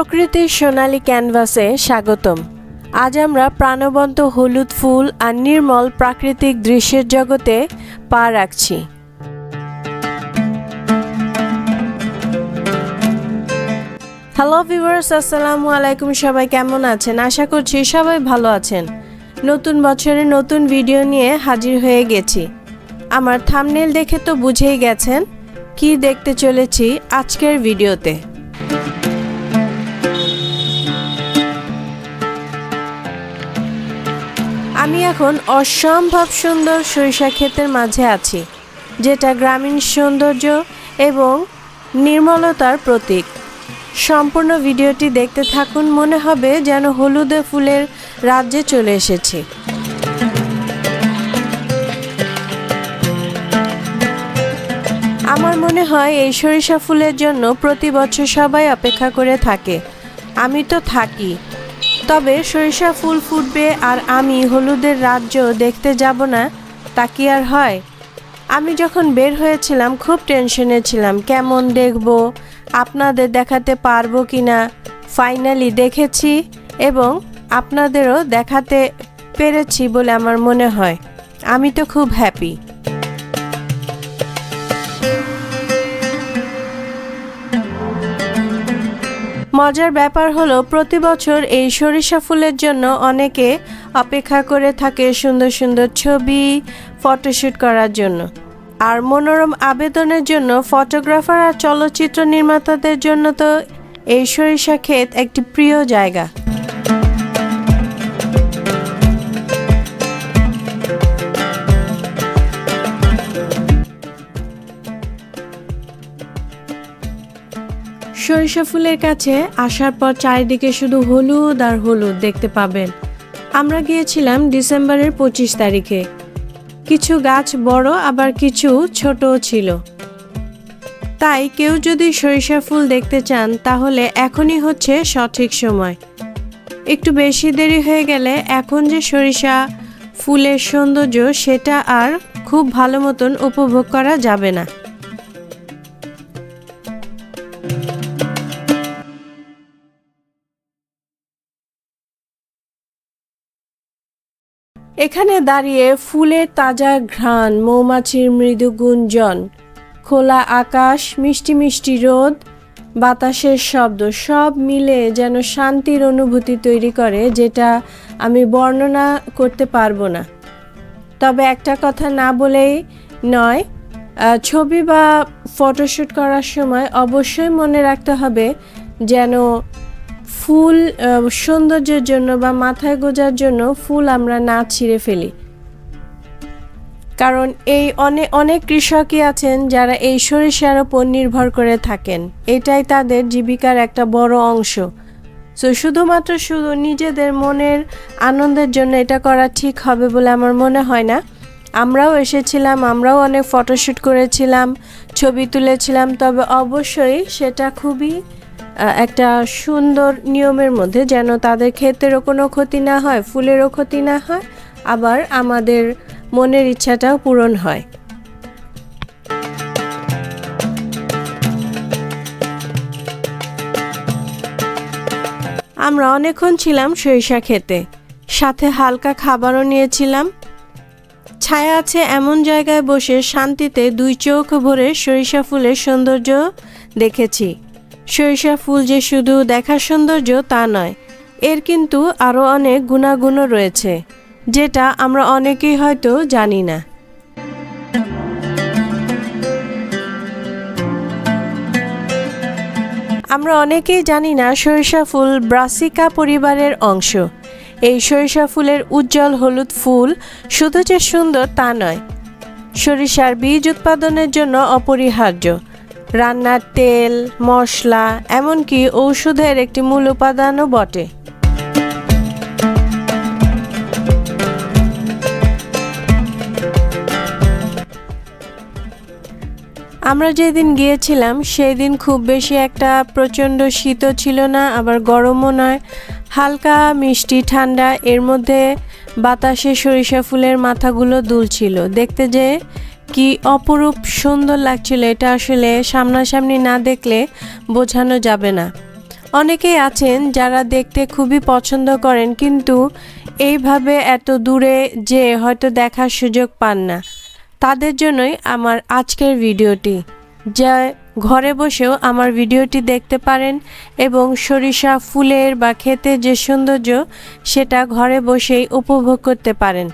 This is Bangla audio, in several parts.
প্রকৃতির সোনালী ক্যানভাসে স্বাগতম। আজ আমরা প্রাণবন্ত হলুদ ফুল আর নির্মল প্রাকৃতিক দৃশ্যের জগতে পা রাখছি। হ্যালো ভিউয়ার্স আসসালামু আলাইকুম, সবাই কেমন আছেন? আশা করছি সবাই ভালো আছেন। নতুন বছরে নতুন ভিডিও নিয়ে হাজির হয়ে গেছি। আমার থামনেল দেখে তো বুঝেই গেছেন কি দেখতে চলেছি আজকের ভিডিওতে আমি এখন অসম্ভব সুন্দর সরিষা ক্ষেতের মাঝে আছি, যেটা গ্রামীণ সৌন্দর্য এবং নির্মলতার প্রতীক। সম্পূর্ণ ভিডিওটি দেখতে থাকুন, মনে হবে যেন হলুদে ফুলের রাজ্যে চলে এসেছি। আমার মনে হয় এই সরিষা ফুলের জন্য প্রতি বছর সবাই অপেক্ষা করে থাকে। আমি তো থাকি তবে সরিষা ফুল ফুটবে আর আমি হলুদের রাজ্য দেখতে যাব না, তা কি আর হয়? আমি যখন বের হয়েছিলাম, খুব টেনশনে ছিলাম, কেমন দেখব? আপনাদের দেখাতে পারব কি না? ফাইনালি দেখেছি এবং আপনাদেরও দেখাতে পেরেছি বলে আমার মনে হয়। আমি তো খুব হ্যাপি মজার ব্যাপার হলো, প্রতি বছর এই সরিষা ফুলের জন্য অনেকে অপেক্ষা করে থাকে সুন্দর সুন্দর ছবি ফটোশ্যুট করার জন্য। আর মনোরম আবেদনের জন্য ফটোগ্রাফার আর চলচ্চিত্র নির্মাতাদের জন্য তো এই সরিষা ক্ষেত একটি প্রিয় জায়গা। সরিষা ফুলের কাছে আসার পর চারিদিকে শুধু হলুদ আর হলুদ দেখতে পাবেন। আমরা গিয়েছিলাম ডিসেম্বরের পঁচিশ তারিখে। কিছু গাছ বড়, আবার কিছু ছোটও ছিল। তাই কেউ যদি সরিষা ফুল দেখতে চান, তাহলে এখনই হচ্ছে সঠিক সময়। একটু বেশি দেরি হয়ে গেলে এখন যে সরিষা ফুলের সৌন্দর্য, সেটা আর খুব ভালো মতন উপভোগ করা যাবে না। এখানে দাঁড়িয়ে ফুলের তাজা ঘ্রাণ, মৌমাছির মৃদু গুঞ্জন, খোলা আকাশ, মিষ্টি মিষ্টি রোদ, বাতাসের শব্দ, সব মিলে যেন শান্তির অনুভূতি তৈরি করে যেটা আমি বর্ণনা করতে পারব না। তবে একটা কথা না বলেই নয় ছবি বা ফটোশ্যুট করার সময় অবশ্যই মনে রাখতে হবে যেন ফুল সৌন্দর্যের জন্য বা মাথায় গোজার জন্য ফুল আমরা না ছিঁড়ে ফেলি। কারণ এই অনেক অনেক কৃষকই আছেন যারা এই সরিষার ওপর নির্ভর করে থাকেন। এটাই তাদের জীবিকার একটা বড় অংশ। সো শুধুমাত্র শুধু নিজেদের মনের আনন্দের জন্য এটা করা ঠিক হবে বলে আমার মনে হয় না। আমরাও এসেছিলাম, আমরাও অনেক ফটোশ্যুট করেছিলাম, ছবি তুলেছিলাম, তবে অবশ্যই সেটা খুবই একটা সুন্দর নিয়মের মধ্যে যেন তাদের ক্ষেতেরও কোনো ক্ষতি না হয়, ফুলেরও ক্ষতি না হয়, আবার আমাদের মনের ইচ্ছাটাও পূরণ হয়। আমরা অনেকক্ষণ ছিলাম সরিষা খেতে, সাথে হালকা খাবারও নিয়েছিলাম। ছায়া আছে এমন জায়গায় বসে শান্তিতে দুই চোখ ভরে সরিষা ফুলের সৌন্দর্য দেখেছি। সরিষা ফুল যে শুধু দেখার সৌন্দর্য তা নয়, এর কিন্তু আরও অনেক গুণাগুণও রয়েছে, যেটা আমরা অনেকেই হয়তো জানি না। আমরা অনেকেই জানি না সরিষা ফুল ব্রাসিকা পরিবারের অংশ। এই সরিষা ফুলের উজ্জ্বল হলুদ ফুল শুধু যে সুন্দর তা নয়, সরিষার বীজ উৎপাদনের জন্য অপরিহার্য। রান্নার তেল, মশলা, এমনকি ঔষধের একটি মূল উপাদানও বটে। আমরা যেদিন গিয়েছিলাম সেই দিন খুব বেশি একটা প্রচণ্ড শীতও ছিল না, আবার গরমও নয়। হালকা, মিষ্টি, ঠান্ডা, এর মধ্যে বাতাসে সরিষা ফুলের মাথাগুলো দুলছিল। দেখতে যে কি অপরূপ সুন্দর লাগছিল এটা আসলে সামনাসামনি না দেখলে বোঝানো যাবে না। অনেকেই আছেন যারা দেখতে খুবই পছন্দ করেন কিন্তু এইভাবে এত দূরে যে হয়তো দেখার সুযোগ পান না। তাদের জন্যই আমার আজকের ভিডিওটি। যা ঘরে বসেও আমার ভিডিওটি দেখতে পারেন এবং সরিষা ফুলের বা খেতে যে সৌন্দর্য সেটা ঘরে বসেই উপভোগ করতে পারেন।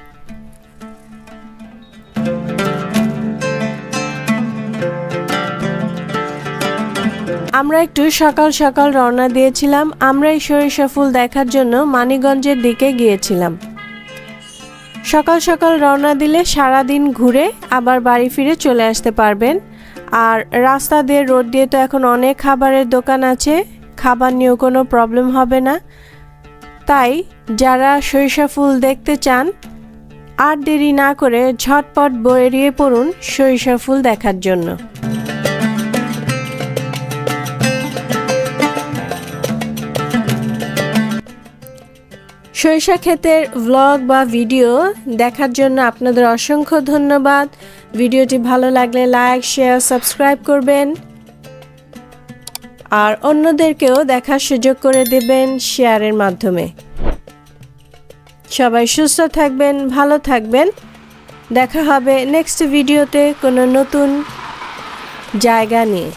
আমরা একটু সকাল সকাল রওনা দিয়েছিলাম। আমরা এই সরিষা ফুল দেখার জন্য মানিগঞ্জের দিকে গিয়েছিলাম। সকাল সকাল রওনা দিলে সারা দিন ঘুরে আবার বাড়ি ফিরে চলে আসতে পারবেন। আর রাস্তা দিয়ে, রোড দিয়ে তো এখন অনেক খাবারের দোকান আছে। খাবার নিয়েও কোনো প্রবলেম হবে না। তাই যারা সরিষা ফুল দেখতে চান, আর দেরি না করে ঝটপট বেরিয়ে পড়ুন সরিষা ফুল দেখার জন্য। সরিষা ক্ষেতের ভ্লগ বা ভিডিও দেখার জন্য আপনাদের অসংখ্য ধন্যবাদ। ভিডিওটি ভালো লাগলে লাইক শেয়ার সাবস্ক্রাইব করবেন। আর অন্যদেরকেও দেখার সুযোগ করে দেবেন শেয়ারের মাধ্যমে। সবাই সুস্থ থাকবেন, ভালো থাকবেন। দেখা হবে নেক্সট ভিডিওতে কোনো নতুন জায়গা নিয়ে।